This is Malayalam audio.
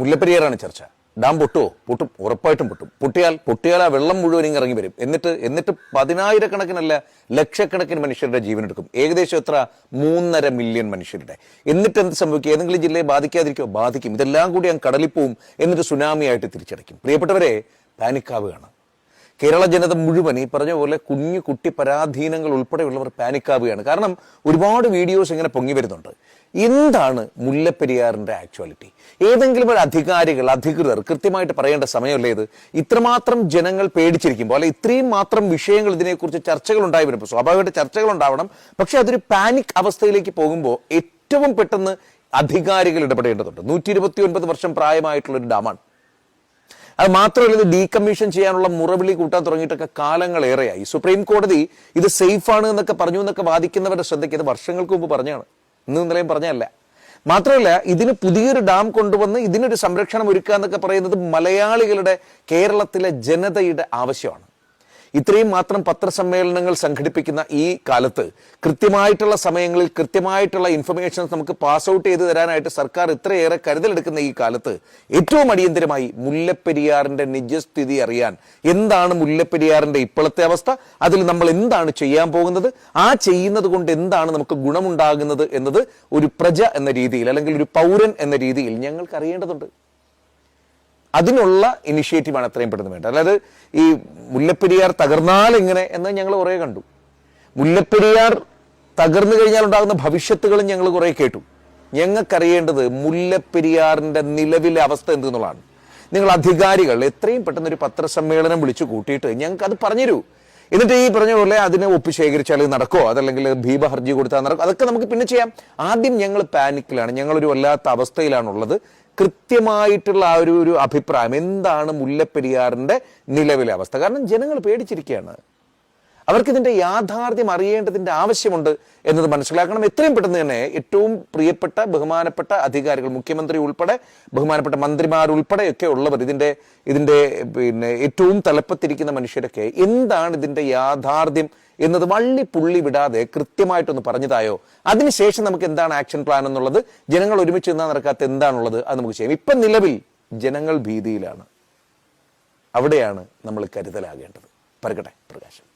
മുല്ലപ്പെരിയാറാണ് ചർച്ച. ഡാം പൊട്ടുമോ പൊട്ടും. ഉറപ്പായിട്ടും പൊട്ടും. പൊട്ടിയാൽ പൊട്ടിയാൽ ആ വെള്ളം മുഴുവൻ ഇറങ്ങി വരും. എന്നിട്ട് എന്നിട്ട് പതിനായിരക്കണക്കിനല്ല ലക്ഷക്കണക്കിന് മനുഷ്യരുടെ ജീവൻ എടുക്കും. ഏകദേശം എത്ര? മൂന്നര മില്യൺ മനുഷ്യരുടെ. എന്നിട്ട് എന്ത് സംഭവിക്കും? ഏതെങ്കിലും ജില്ലയെ ബാധിക്കാതിരിക്കോ ബാധിക്കും. ഇതെല്ലാം കൂടി അങ്ങ് കടലിൽ പോവും. എന്നിട്ട് സുനാമിയായിട്ട് തിരിച്ചടയ്ക്കും. പ്രിയപ്പെട്ടവരെ പാനിക്കാവുകയാണ് കേരള ജനത മുഴുവൻ ഈ പറഞ്ഞ പോലെ കുഞ്ഞു കുട്ടി പരാധീനങ്ങൾ ഉൾപ്പെടെയുള്ളവർ പാനിക്കാവുകയാണ്. കാരണം ഒരുപാട് വീഡിയോസ് ഇങ്ങനെ പൊങ്ങി വരുന്നുണ്ട്. എന്താണ് മുല്ലപ്പെരിയാറിന്റെ ആക്ച്വാലിറ്റി ഏതെങ്കിലും ഒരു അധികാരികൾ അധികൃതർ കൃത്യമായിട്ട് പറയേണ്ട സമയമല്ലേ ഇത്? ഇത്രമാത്രം ജനങ്ങൾ പേടിച്ചിരിക്കുമ്പോൾ അല്ലെ ഇത്രയും മാത്രം വിഷയങ്ങൾ ഇതിനെക്കുറിച്ച് ചർച്ചകൾ ഉണ്ടായി വരുമ്പോൾ സ്വാഭാവികമായിട്ട് ചർച്ചകൾ ഉണ്ടാവണം. പക്ഷെ അതൊരു പാനിക് അവസ്ഥയിലേക്ക് പോകുമ്പോൾ ഏറ്റവും പെട്ടെന്ന് അധികാരികൾ ഇടപെടേണ്ടതുണ്ട്. നൂറ്റി ഇരുപത്തി ഒൻപത് വർഷം പ്രായമായിട്ടുള്ള ഒരു ഡാമാണ്. അത് മാത്രമല്ല ഇത് ഡീകമ്മീഷൻ ചെയ്യാനുള്ള മുറവിളി കൂട്ടാൻ തുടങ്ങിയിട്ടൊക്കെ കാലങ്ങളേറെയായി. സുപ്രീം കോടതി ഇത് സേഫ് ആണ് എന്നൊക്കെ പറഞ്ഞു എന്നൊക്കെ വാദിക്കുന്നവരുടെ ശ്രദ്ധയ്ക്ക് ഇത് വർഷങ്ങൾക്ക് മുമ്പ് പറഞ്ഞാണ് ഇന്ന് ഇന്നലെയും പറഞ്ഞല്ല മാത്രമല്ല ഇതിന് പുതിയൊരു ഡാം കൊണ്ടുവന്ന് ഇതിനൊരു സംരക്ഷണം ഒരുക്കുക എന്നൊക്കെ പറയുന്നത് മലയാളികളുടെ കേരളത്തിലെ ജനതയുടെ ആവശ്യമാണ്. ഇത്രയും മാത്രം പത്രസമ്മേളനങ്ങൾ സംഘടിപ്പിക്കുന്ന ഈ കാലത്ത് കൃത്യമായിട്ടുള്ള സമയങ്ങളിൽ കൃത്യമായിട്ടുള്ള ഇൻഫർമേഷൻസ് നമുക്ക് പാസ് ഔട്ട് ചെയ്ത് തരാനായിട്ട് സർക്കാർ ഇത്രയേറെ കരുതലെടുക്കുന്ന ഈ കാലത്ത് ഏറ്റവും അടിയന്തരമായി മുല്ലപ്പെരിയാറിന്റെ നിജസ്ഥിതി അറിയാൻ എന്താണ് മുല്ലപ്പെരിയാറിന്റെ ഇപ്പോഴത്തെ അവസ്ഥ? അതിൽ നമ്മൾ എന്താണ് ചെയ്യാൻ പോകുന്നത്? ആ ചെയ്യുന്നത് കൊണ്ട് എന്താണ് നമുക്ക് ഗുണമുണ്ടാകുന്നത് എന്നത് ഒരു പ്രജ എന്ന രീതിയിൽ അല്ലെങ്കിൽ ഒരു പൗരൻ എന്ന രീതിയിൽ ഞങ്ങൾക്ക് അറിയേണ്ടതുണ്ട്. അതിനുള്ള ഇനിഷ്യേറ്റീവാണ് എത്രയും പെട്ടെന്ന് വേണ്ടത്. അല്ലാതെ ഈ മുല്ലപ്പെരിയാർ തകർന്നാൽ എങ്ങനെ എന്ന് ഞങ്ങൾ കുറേ കണ്ടു. മുല്ലപ്പെരിയാർ തകർന്നു കഴിഞ്ഞാൽ ഉണ്ടാകുന്ന ഭവിഷ്യത്തുകളും ഞങ്ങൾ കുറേ കേട്ടു. ഞങ്ങൾക്കറിയേണ്ടത് മുല്ലപ്പെരിയാറിന്റെ നിലവിലെ അവസ്ഥ എന്തെന്നുള്ളതാണ്. നിങ്ങൾ അധികാരികൾ എത്രയും പെട്ടെന്ന് ഒരു പത്രസമ്മേളനം വിളിച്ചു കൂട്ടിയിട്ട് ഞങ്ങൾക്ക് അത് പറഞ്ഞുതരൂ. എന്നിട്ട് ഈ പറഞ്ഞ പോലെ അതിനെ ഒപ്പ് ശേഖരിച്ചാൽ നടക്കോ അതല്ലെങ്കിൽ ഭീമ ഹർജി കൊടുത്താൽ നടക്കോ അതൊക്കെ നമുക്ക് പിന്നെ ചെയ്യാം. ആദ്യം ഞങ്ങൾ പാനിക്കിലാണ്. ഞങ്ങളൊരു വല്ലാത്ത അവസ്ഥയിലാണുള്ളത്. കൃത്യമായിട്ടുള്ള ആ ഒരു ഒരു അഭിപ്രായം. എന്താണ് മുല്ലപ്പെരിയാറിന്റെ നിലവിലെ അവസ്ഥ? കാരണം ജനങ്ങൾ പേടിച്ചിരിക്കുകയാണ്. അവർക്ക് ഇതിന്റെ യാഥാർത്ഥ്യം അറിയേണ്ടതിന്റെ ആവശ്യമുണ്ട് എന്നത് മനസ്സിലാക്കണം. എത്രയും പെട്ടെന്ന് തന്നെ ഏറ്റവും പ്രിയപ്പെട്ട ബഹുമാനപ്പെട്ട അധികാരികൾ മുഖ്യമന്ത്രി ഉൾപ്പെടെ ബഹുമാനപ്പെട്ട മന്ത്രിമാർ ഉൾപ്പെടെ ഒക്കെ ഉള്ളവർ ഇതിന്റെ ഇതിന്റെ പിന്നെ ഏറ്റവും തലപ്പത്തിരിക്കുന്ന മനുഷ്യരൊക്കെ എന്താണ് ഇതിന്റെ യാഥാർത്ഥ്യം എന്നത് വള്ളി പുള്ളി വിടാതെ കൃത്യമായിട്ടൊന്ന് പറഞ്ഞതായോ? അതിനുശേഷം നമുക്ക് എന്താണ് ആക്ഷൻ പ്ലാൻ എന്നുള്ളത്? ജനങ്ങൾ ഒരുമിച്ച് നിന്നാൽ നടക്കാത്ത എന്താണുള്ളത് അത് നമുക്ക് ചെയ്യാം. ഇപ്പം നിലവിൽ ജനങ്ങൾ ഭീതിയിലാണ്. അവിടെയാണ് നമ്മൾ കരുതലാകേണ്ടത്. പറകട്ടെ പ്രകാശം.